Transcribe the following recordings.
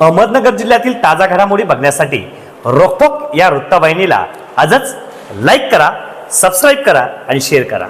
अहमदनगर जिल्ह्यातील ताजा घडामोडी बघण्यासाठी रोखोक या वृत्तवाहिनीला आजच लाईक करा सबस्क्राईब करा आणि शेअर करा.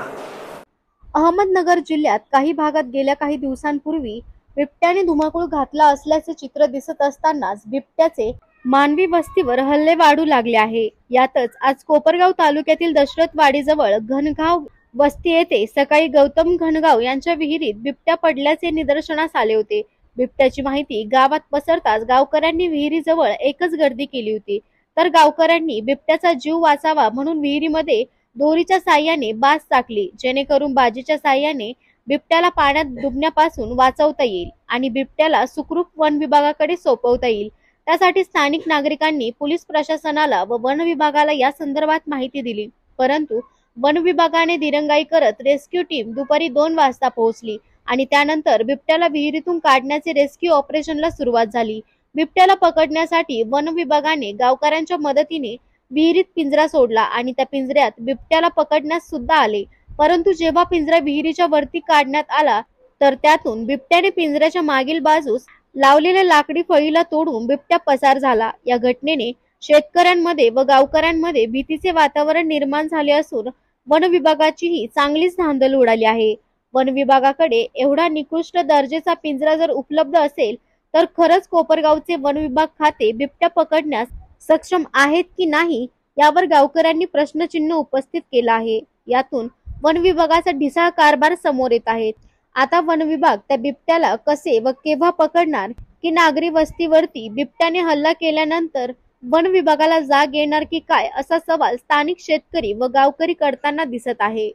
अहमदनगर जिल्ह्यात काही भागात गेल्या काही दिवसांपूर्वी बिबट्याने धुमाकूळ घातला असल्याचे चित्र दिसत असतानाच बिबट्याचे मानवी वस्तीवर हल्ले वाढू लागले आहे. यातच आज कोपरगाव तालुक्यातील दशरथवाडीजवळ घनगाव वस्ती येथे सकाळी गौतम घनगाव यांच्या विहिरीत बिबट्या पडल्याचे निदर्शनास आले होते. बिबट्याची माहिती गावात पसरताच गावकऱ्यांनी विहिरीजवळ एकच गर्दी केली होती. तर गावकऱ्यांनी बिबट्याचा जीव वाचावा म्हणून विहिरीमध्ये दोरीच्या साह्याने बास टाकली जेणेकरून बाजीच्या साह्याने बिबट्याला पाण्यात डुबण्यापासून वाचवता येईल आणि बिबट्याला सुखरूप वन विभागाकडे सोपवता येईल. त्यासाठी स्थानिक नागरिकांनी पोलीस प्रशासनाला व वन विभागाला या संदर्भात माहिती दिली. परंतु वन विभागाने दिरंगाई करत रेस्क्यू टीम दुपारी दोन वाजता पोहोचली. आणि त्यानंतर बिबट्याला विहिरीतून काढण्याचे रेस्क्यू ऑपरेशनला सुरुवात झाली. बिबट्याला पकडण्यासाठी वन विभागाने गावकऱ्यांच्या मदतीने विहिरीत पिंजरा सोडला आणि त्या पिंजऱ्यात बिबट्याला पकडण्यास सुद्धा आले. परंतु जेव्हा पिंजरा विहिरीच्या वरती काढण्यात आला तर त्यातून बिबट्याने पिंजऱ्याच्या मागील बाजूस लावलेल्या लाकडी फळीला तोडून बिबट्या पसार झाला. या घटनेने शेतकऱ्यांमध्ये व गावकऱ्यांमध्ये भीतीचे वातावरण निर्माण झाले असून वन विभागाचीही चांगलीच धांदल उडाली आहे. वन विभागाकडे एवढा निकृष्ट दर्जेचा पिंजरा जर उपलब्ध असेल तर खरंच कोपरगावचे वन विभाग खाते बिबट्या पकडण्यास सक्षम आहेत की नाही यावर गावकऱ्यांनी प्रश्नचिन्ह उपस्थित केला आहे. यातून वन विभागाचा ढिसाळ कारभार समोर येत आहेत आता वन विभाग त्या बिबट्याला कसे व केव्हा पकडणार की नागरी वस्तीवरती बिबट्याने हल्ला केल्यानंतर वन विभागाला जाग येणार की काय असा सवाल स्थानिक शेतकरी व गावकरी करताना दिसत आहे.